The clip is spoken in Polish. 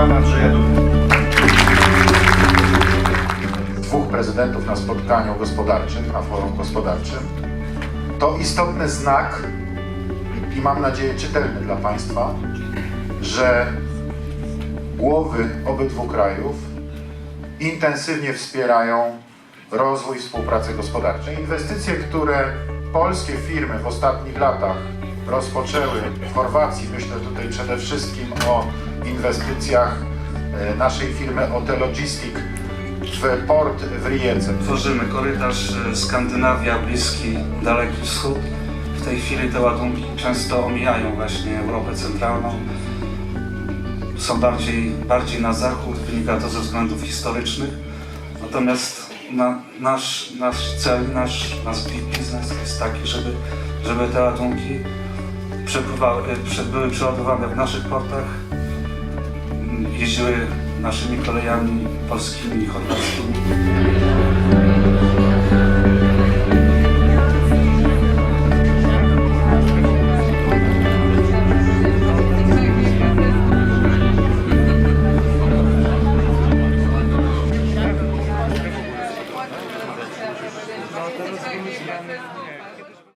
pana Andrzeja Dudy. Dwóch prezydentów na spotkaniu gospodarczym, na forum gospodarczym, to istotny znak i mam nadzieję czytelny dla państwa, że głowy obydwu krajów intensywnie wspierają rozwój współpracy gospodarczej. Inwestycje, które polskie firmy w ostatnich latach rozpoczęły w Chorwacji, myślę tutaj przede wszystkim o inwestycjach e, naszej firmy OT Logistic w port w Rijece. Tworzymy korytarz e, Skandynawia, Bliski, Daleki Wschód. W tej chwili te ładunki często omijają właśnie Europę Centralną. Są bardziej, bardziej na zachód, wynika to ze względów historycznych. Natomiast na, nasz, nasz cel, nasz, nasz biznes jest taki, żeby, żeby te ładunki e, były przeładowane w naszych portach, jeździły naszymi kolejami polskimi i chorwackimi.